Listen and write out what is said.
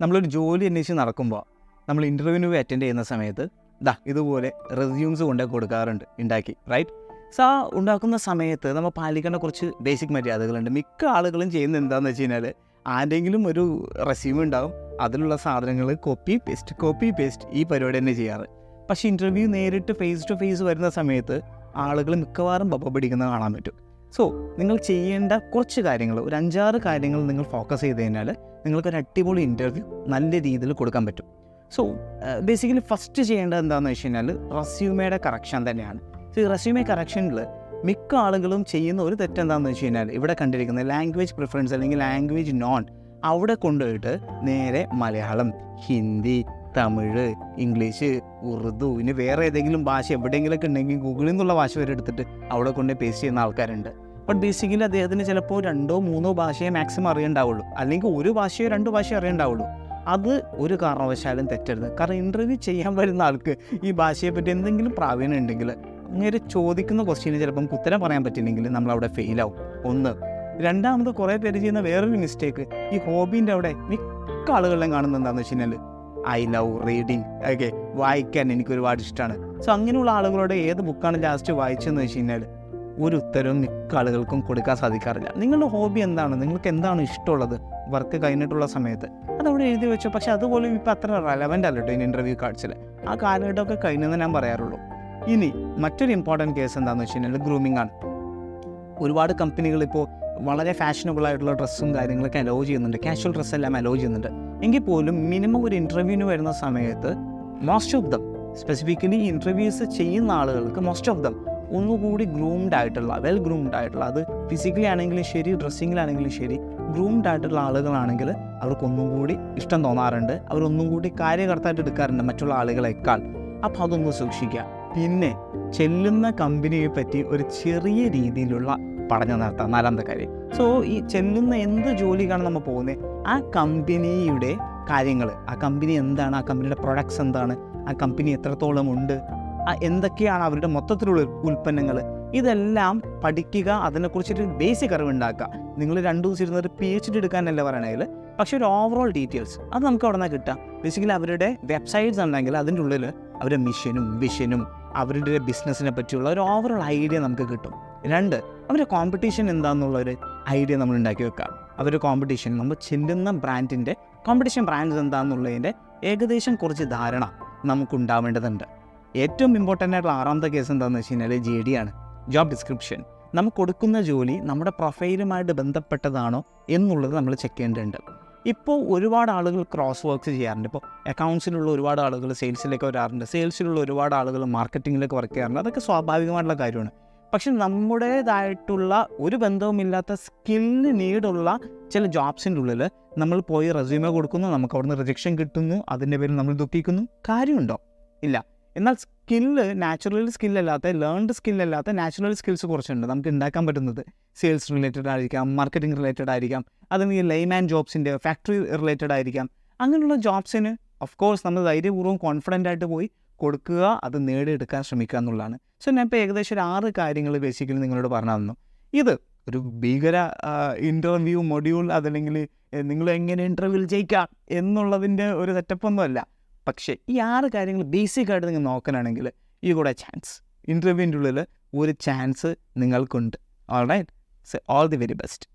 നമ്മളൊരു ജോലി അന്വേഷിച്ച് നടക്കുമ്പോൾ നമ്മൾ ഇന്റർവ്യൂവിന് അറ്റൻഡ് ചെയ്യുന്ന സമയത്ത് ദാ ഇതുപോലെ റെസ്യൂംസ് കൊണ്ടേ കൊടുക്കാറുണ്ട് ഉണ്ടാക്കി റൈറ്റ് സോ ആ ഉണ്ടാക്കുന്ന സമയത്ത് നമ്മൾ പാലിക്കേണ്ട കുറച്ച് ബേസിക് മര്യാദകളുണ്ട്. മിക്ക ആളുകളും ചെയ്യുന്നത് എന്താണെന്ന് വെച്ച് കഴിഞ്ഞാൽ ആരെങ്കിലും ഒരു റെസ്യൂം ഉണ്ടാവും അതിലുള്ള സാധനങ്ങൾ കോപ്പി പേസ്റ്റ് കോപ്പി പേസ്റ്റ് ഈ പരിപാടി തന്നെ ചെയ്യാറ്. പക്ഷേ ഇന്റർവ്യൂ നേരിട്ട് ഫേസ് ടു ഫേസ് വരുന്ന സമയത്ത് ആളുകൾ മിക്കവാറും ബബ പിടിക്കുന്നത് കാണാൻ പറ്റും. സോ നിങ്ങൾ ചെയ്യേണ്ട കുറച്ച് കാര്യങ്ങൾ ഒരു അഞ്ചാറ് കാര്യങ്ങൾ നിങ്ങൾ ഫോക്കസ് ചെയ്ത് കഴിഞ്ഞാൽ നിങ്ങൾക്കൊരു അടിപൊളി ഇന്റർവ്യൂ നല്ല രീതിയിൽ കൊടുക്കാൻ പറ്റും. സോ ബേസിക്കലി ഫസ്റ്റ് ചെയ്യേണ്ടത് എന്താണെന്ന് വെച്ച് കഴിഞ്ഞാൽ റെസ്യൂമയുടെ കറക്ഷൻ തന്നെയാണ്. സോ ഈ റെസ്യൂമേ കറക്ഷനിൽ മിക്ക ആളുകളും ചെയ്യുന്ന ഒരു തെറ്റെന്താണെന്ന് വെച്ച് കഴിഞ്ഞാൽ ഇവിടെ കണ്ടിരിക്കുന്ന ലാംഗ്വേജ് പ്രിഫറൻസ് അല്ലെങ്കിൽ ലാംഗ്വേജ് നോൺ അവിടെ കൊണ്ടുപോയിട്ട് നേരെ മലയാളം ഹിന്ദി തമിഴ് ഇംഗ്ലീഷ് ഉറുദു ഇനി വേറെ ഏതെങ്കിലും ഭാഷ എവിടെയെങ്കിലുമൊക്കെ ഉണ്ടെങ്കിൽ ഗൂഗിളിൽ നിന്നുള്ള ഭാഷ വരെ എടുത്തിട്ട് അവിടെ കൊണ്ട് പേസ്റ്റ് ചെയ്യുന്ന ആൾക്കാരുണ്ട്. ബട്ട് ബേസിക്കലി അദ്ദേഹത്തിന് ചിലപ്പോൾ രണ്ടോ മൂന്നോ ഭാഷയെ മാക്സിമം അറിയണ്ടാവുള്ളൂ. അല്ലെങ്കിൽ ഒരു ഭാഷയോ രണ്ട് ഭാഷയോ അറിയണ്ടാവുള്ളൂ. അത് ഒരു കാരണവശാലും തെറ്റരുത്. കാരണം ഇന്റർവ്യൂ ചെയ്യാൻ വരുന്ന ആൾക്ക് ഈ ഭാഷയെ പറ്റി എന്തെങ്കിലും പ്രാവീണ്യം ഉണ്ടെങ്കിൽ അങ്ങനെ ചോദിക്കുന്ന ക്വസ്റ്റ്യന് ചിലപ്പം ഉത്തരം പറയാൻ പറ്റില്ലെങ്കിൽ നമ്മൾ അവിടെ ഫെയിലാവും ഒന്ന് രണ്ടാമത് കുറേ പേര് ചെയ്യുന്ന വേറൊരു മിസ്റ്റേക്ക് ഈ ഹോബീന്റെ അവിടെ മിക്ക ആളുകളിലും കാണുന്നത് എന്താണെന്ന് വെച്ച് കഴിഞ്ഞാൽ ഐ ലവ് റീഡിങ്. ഓക്കെ വായിക്കാൻ എനിക്ക് ഒരുപാട് ഇഷ്ടമാണ് സോ അങ്ങനെയുള്ള ആളുകളോട് ഏത് ബുക്കാണ് ലാസ്റ്റ് വായിച്ചതെന്ന് വെച്ച് കഴിഞ്ഞാൽ ഒരു ഉത്തരവും മിക്ക ആളുകൾക്കും കൊടുക്കാൻ സാധിക്കാറില്ല. നിങ്ങളുടെ ഹോബി എന്താണ്? നിങ്ങൾക്ക് എന്താണ് ഇഷ്ടമുള്ളത്? വർക്ക് കഴിഞ്ഞിട്ടുള്ള സമയത്ത്. അതവിടെ എഴുതി വെച്ചു. പക്ഷെ അതുപോലും ഇപ്പോൾ അത്ര റെലവന്റ് അല്ല കേട്ടോ ഇന്റർവ്യൂ കാർഡ്സിൽ ആ കാലഘട്ടമൊക്കെ കഴിഞ്ഞെന്ന് ഞാൻ പറയാറുള്ളൂ. ഇനി മറ്റൊരു ഇമ്പോർട്ടന്റ് കേസ് എന്താണെന്ന് വെച്ച് കഴിഞ്ഞാൽ ഗ്രൂമിംഗ് ആണ്. ഒരുപാട് കമ്പനികൾ ഇപ്പോൾ വളരെ ഫാഷനബിൾ ആയിട്ടുള്ള ഡ്രസ്സും കാര്യങ്ങളൊക്കെ അലോ ചെയ്യുന്നുണ്ട്. കാഷ്വൽ ഡ്രസ്സ് എല്ലാം അലോ ചെയ്യുന്നുണ്ട്. എങ്കിൽ പോലും മിനിമം ഒരു ഇന്റർവ്യൂവിന് വരുന്ന സമയത്ത് most of them specifically interviews ചെയ്യുന്ന ആളുകൾക്ക് മോസ്റ്റ് ഓഫ് ദം ഒന്നുകൂടി ഗ്രൂംഡ് ആയിട്ടുള്ള വെൽ ഗ്രൂംഡ് ആയിട്ടുള്ള അത് ഫിസിക്കലി ആണെങ്കിലും ശരി ഡ്രസ്സിങ്ങിലാണെങ്കിലും ശരി ഗ്രൂംഡ് ആയിട്ടുള്ള ആളുകളാണെങ്കിൽ അവർക്ക് ഒന്നും കൂടി ഇഷ്ടം തോന്നാറുണ്ട്. അവരൊന്നും കൂടി കാര്യകർത്തായിട്ട് എടുക്കാറുണ്ട് മറ്റുള്ള ആളുകളെക്കാൾ. അപ്പോൾ അതൊന്ന് സൂക്ഷിക്കുക. പിന്നെ ചെല്ലുന്ന കമ്പനിയെ പറ്റി ഒരു ചെറിയ രീതിയിലുള്ള പഠനം നടത്താം നാലാമത്തെ കാര്യം. സോ ഈ ചെല്ലുന്ന എന്ത് ജോലിക്കാണ് നമ്മൾ പോകുന്നത് ആ കമ്പനിയുടെ കാര്യങ്ങൾ ആ കമ്പനി എന്താണ്? ആ കമ്പനിയുടെ പ്രൊഡക്ട്സ് എന്താണ്? ആ കമ്പനി എത്രത്തോളം ഉണ്ട്? ആ എന്തൊക്കെയാണ് അവരുടെ മൊത്തത്തിലുള്ള ഉൽപ്പന്നങ്ങൾ ഇതെല്ലാം പഠിക്കുക അതിനെക്കുറിച്ചൊരു ബേസിക് അറിവ് ഉണ്ടാക്കുക നിങ്ങൾ രണ്ടു ദിവസം ഇരുന്നൊരു പി എച്ച് ഡി എടുക്കാനല്ല പറയണെങ്കിൽ പക്ഷെ ഒരു ഓവറോൾ ഡീറ്റെയിൽസ് അത് നമുക്ക് അവിടെ നിന്ന് കിട്ടാം ബേസിക്കലി അവരുടെ വെബ്സൈറ്റ്സ് ഉണ്ടെങ്കിൽ അതിന്റെ ഉള്ളിൽ അവരുടെ മിഷനും വിഷനും അവരുടെ ബിസിനസ്സിനെ പറ്റിയുള്ള ഒരു ഓവറോൾ ഐഡിയ നമുക്ക് കിട്ടും. രണ്ട് അവരുടെ കോമ്പറ്റീഷൻ എന്താണെന്നുള്ള ഒരു ഐഡിയ നമ്മൾ ഉണ്ടാക്കി വെക്കാം. അവരുടെ കോമ്പറ്റീഷൻ നമ്മൾ ചെല്ലുന്ന ബ്രാൻഡിന്റെ കോമ്പറ്റീഷൻ ബ്രാൻഡ് എന്താണെന്നുള്ളതിന്റെ ഏകദേശം കുറച്ച് ധാരണ നമുക്ക് ഉണ്ടാവേണ്ടതുണ്ട് ഏറ്റവും ഇമ്പോർട്ടന്റ് ആയിട്ടുള്ള ആറാമത്തെ കേസ് എന്താണെന്ന് വെച്ച് കഴിഞ്ഞാൽ ജെ ഡി ആണ്. ജോബ് ഡിസ്ക്രിപ്ഷൻ നമുക്ക് കൊടുക്കുന്ന ജോലി നമ്മുടെ പ്രൊഫൈലുമായിട്ട് ബന്ധപ്പെട്ടതാണോ എന്നുള്ളത് നമ്മൾ ചെക്ക് ചെയ്യേണ്ടതുണ്ട്. ഇപ്പോൾ ഒരുപാട് ആളുകൾ ക്രോസ് വർക്ക് ചെയ്യാറുണ്ട്. ഇപ്പോൾ അക്കൗണ്ട്സിലുള്ള ഒരുപാട് ആളുകൾ സെയിൽസിലേക്ക് വരാറുണ്ട്. സെയിൽസിലുള്ള ഒരുപാട് ആളുകൾ മാർക്കറ്റിങ്ങിലേക്ക് വർക്ക് ചെയ്യാറുണ്ട്. അതൊക്കെ സ്വാഭാവികമായിട്ടുള്ള കാര്യമാണ്. പക്ഷെ നമ്മുടേതായിട്ടുള്ള ഒരു ബന്ധവുമില്ലാത്ത സ്കില്ല് നീഡുള്ള ചില ജോബ്സിന്റെ ഉള്ളിൽ നമ്മൾ പോയി റെസ്യൂമെ കൊടുക്കുന്നു നമുക്ക് അവിടുന്ന് റിജക്ഷൻ കിട്ടുന്നു അതിന്റെ പേരിൽ നമ്മൾ ദുഃഖിക്കുന്നു. കാര്യമുണ്ടോ? ഇല്ല. എന്നാൽ സ്കില്ല് നാച്ചുറൽ സ്കില്ലല്ലാത്ത ലേൺഡ് സ്കില്ലല്ലാത്ത നാച്ചുറൽ സ്കിൽസ് കുറച്ചുണ്ട്. നമുക്ക് ഉണ്ടാക്കാൻ പറ്റുന്നത് സെയിൽസ് റിലേറ്റഡ് ആയിരിക്കാം മാർക്കറ്റിംഗ് റിലേറ്റഡ് ആയിരിക്കാം അല്ലെങ്കിൽ ലൈമാൻ ജോബ്സിന്റെ ഫാക്ടറി റിലേറ്റഡ് ആയിരിക്കാം. അങ്ങനെയുള്ള ജോബ്സിന് ഓഫ് കോഴ്സ് നമ്മൾ ധൈര്യപൂർവം കോൺഫിഡന്റ് ആയിട്ട് പോയി കൊടുക്കുക അത് നേടിയെടുക്കാൻ ശ്രമിക്കുക എന്നുള്ളതാണ്. സോ ഞാൻ ഇപ്പോൾ ഏകദേശം ഒരു ആറ് കാര്യങ്ങൾ ബേസിക്കലി നിങ്ങളോട് പറഞ്ഞു തന്നു. ഇത് ഒരു ഭീകര ഇന്റർവ്യൂ മൊഡ്യൂൾ അതല്ലെങ്കിൽ നിങ്ങൾ എങ്ങനെ ഇന്റർവ്യൂവിൽ ജയിക്കാം എന്നുള്ളതിന്റെ ഒരു സെറ്റപ്പ് ഒന്നുമല്ല. പക്ഷേ ഈ ആറ് കാര്യങ്ങൾ ബേസിക്കായിട്ട് നിങ്ങൾ നോക്കാനാണെങ്കിൽ ഈ കൂടെ ചാൻസ് ഇന്റർവ്യൂവിന്റെ ഉള്ളിൽ ഒരു ചാൻസ് നിങ്ങൾക്കുണ്ട്. All right so all the very best